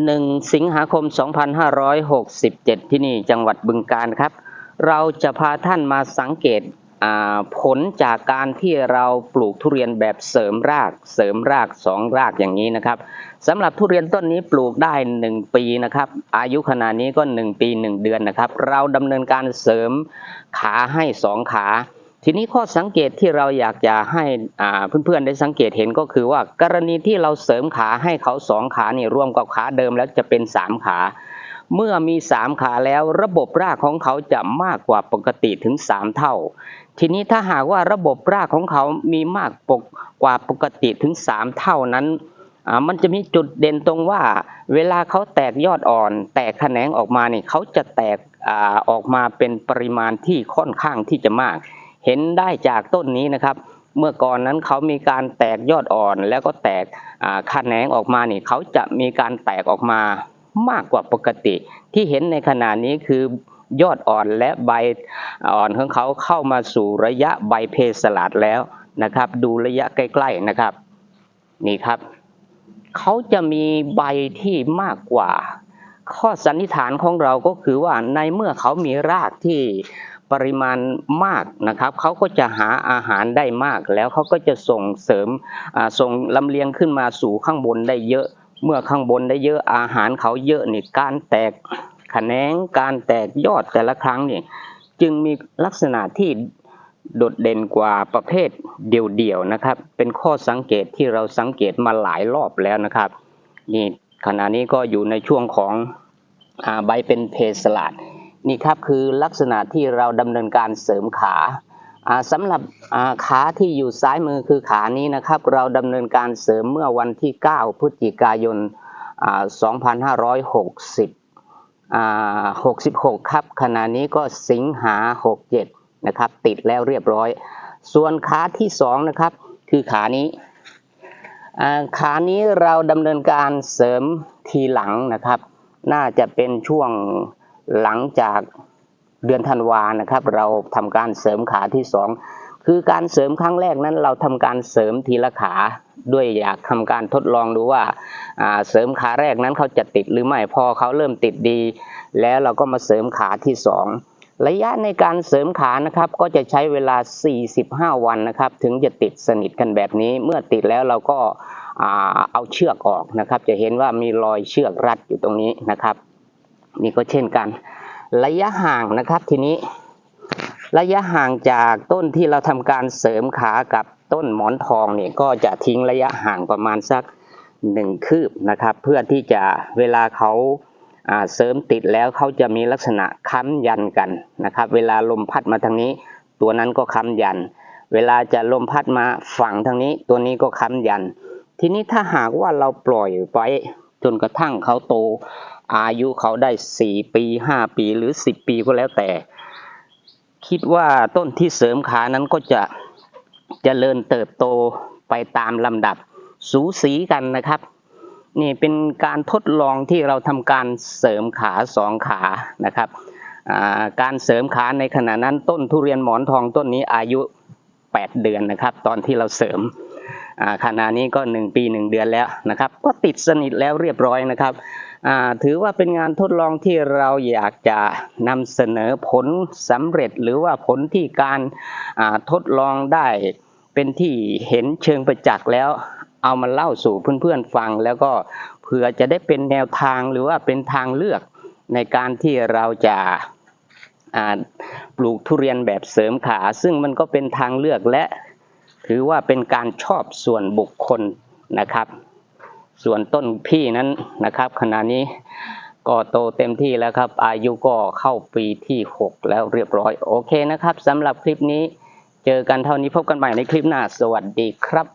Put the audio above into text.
1สิงหาคม 2567 ที่นี่จังหวัดบึงกาฬครับ เราจะพาท่านมาสังเกตผลจากการที่เราปลูกทุเรียนแบบเสริมราก เสริมรากสองรากอย่างนี้นะครับสำหรับทุเรียนต้นนี้ปลูกได้ 1 ปีนะครับ อายุขนาดนี้ก็ 1 ปี 1 เดือนนะครับ เราดำเนินการเสริมขาให้สองขา ทีนี้ข้อสังเกตที่เราอยากจะให้เพื่อนๆได้สังเกตเห็นก็คือว่า กรณีที่เราเสริมขาให้เขาสองขานี่รวมกับขาเดิมแล้วจะเป็นสามขา เมื่อมีสามขาแล้วระบบรากของเขาจะมากกว่าปกติถึงสามเท่า ทีนี้ถ้าหากว่าระบบรากของเขามีมากปกกว่าปกติถึงสามเท่านั้นมันจะมีจุดเด่นตรงว่า เวลาเขาแตกยอดอ่อน แตกแขนงออกมาเนี่ยเขาจะแตกออกมาเป็นปริมาณที่ค่อนข้างที่จะมาก เห็นได้จากต้นนี้นะครับ เมื่อก่อนนั้นเขามีการแตกยอดอ่อนแล้วก็แตกอ่าแขนงออกมานี่เขาจะมีการแตกออกมามากกว่าปกติ ที่เห็นในขณะนี้คือยอดอ่อนและใบอ่อนของเขาเข้ามาสู่ระยะใบเพสลัดแล้วนะครับ ดูระยะใกล้ๆนะครับ นี่ครับเขาจะมีใบที่มากกว่า ข้อสันนิษฐานของเราก็คือว่าในเมื่อเขามีรากที่ ปริมาณมากนะครับเขาก็จะหาอาหารได้มาก แล้วเขาก็จะส่งเสริมส่งลำเลียงขึ้นมาสู่ข้างบนได้เยอะ เมื่อข้างบนได้เยอะอาหารเขาเยอะนี่การแตกแขนงการแตกยอดแต่ละครั้งนี่จึงมีลักษณะที่โดดเด่นกว่าประเภทเดี่ยวๆนะครับ เป็นข้อสังเกตที่เราสังเกตมาหลายรอบแล้วนะครับนี่ขณะนี้ก็อยู่ในช่วงของอใบเป็นเพสลัด นี่ครับคือลักษณะที่เราดำเนินการเสริมขาอ่าสำหรับขาที่อยู่ซ้ายมือคือขานี้นะครับ เราดำเนินการเสริมเมื่อวันที่ 9 พฤศจิกายนอ่า2560 66 ครับขณะนี้ก็สิงหา 67 นะครับ ติดแล้วเรียบร้อย ส่วนขาที่สองนะครับ คือขานี้อ่าขานี้เราดำเนินการเสริมทีหลังนะครับ น่าจะเป็นช่วง หลังจากเดือนธันวานะครับ เราทำการเสริมขาที่สองคือการเสริมครั้งแรกนั้นเราทำการเสริมทีละขาด้วยอยากทำการทดลองดูว่าเสริมขาแรกนั้นเขาจะติดหรือไม่พอเขาเริ่มติดดี แล้วเราก็มาเสริมขาที่สองระยะในการเสริมขานะครับก็จะใช้เวลา 45 วันนะครับ ถึงจะติดสนิทกันแบบนี้ เมื่อติดแล้วเราก็เอาเชือกออกนะครับ จะเห็นว่ามีรอยเชือกรัดอยู่ตรงนี้นะครับ นี่ก็เช่นกัน ระยะห่างนะครับทีนี้ ระยะห่างจากต้นที่เราทำการเสริมขากับต้นหมอนทองเนี่ยก็จะทิ้งระยะห่างประมาณสักหนึ่งคืบนะครับ เพื่อที่จะเวลาเขาอ่าเสริมติดแล้วเขาจะมีลักษณะค้ำยันกันนะครับ เวลาลมพัดมาทางนี้ ตัวนั้นก็ค้ำยัน เวลาจะลมพัดมาฝั่งทางนี้ ตัวนี้ก็ค้ำยัน ทีนี้ถ้าหากว่าเราปล่อยไว้จนกระทั่งเขาโต อายุเขาได้4ปี5ปีหรือ10ปีก็แล้วแต่ คิดว่าต้นที่เสริมขานั้นก็จะจะเจริญเติบโตไปตามลำดับสูสีกันนะครับ นี่เป็นการทดลองที่เราทำการเสริมขาสองขานะครับการเสริมขาในขณะนั้นต้นทุเรียนหมอนทองต้นนี้อายุ 8 เดือนนะครับ ตอนที่เราเสริมขณะนี้ก็ 1 ปี 1 เดือนแล้วนะครับ ก็ติดสนิทแล้วเรียบร้อยนะครับ ถือว่าเป็นงานทดลองที่เราอยากจะนำเสนอผลสำเร็จหรือว่าผลที่การทดลองได้เป็นที่เห็นเชิงประจักษ์แล้ว เอามาเล่าสู่เพื่อนๆฟัง แล้วก็เผื่อจะได้เป็นแนวทางหรือว่าเป็นทางเลือกในการที่เราจะปลูกทุเรียนแบบเสริมขา ซึ่งมันก็เป็นทางเลือกและ ถือว่าเป็นการชอบส่วนบุคคลนะครับ ส่วนต้นพี่นั้นนะครับ ขณะนี้ก็โตเต็มที่แล้วครับ อายุก็เข้าปีที่ 6 แล้วเรียบร้อย โอเคนะครับสำหรับคลิปนี้ เจอกันเท่านี้พบกันใหม่ในคลิปหน้า สวัสดีครับ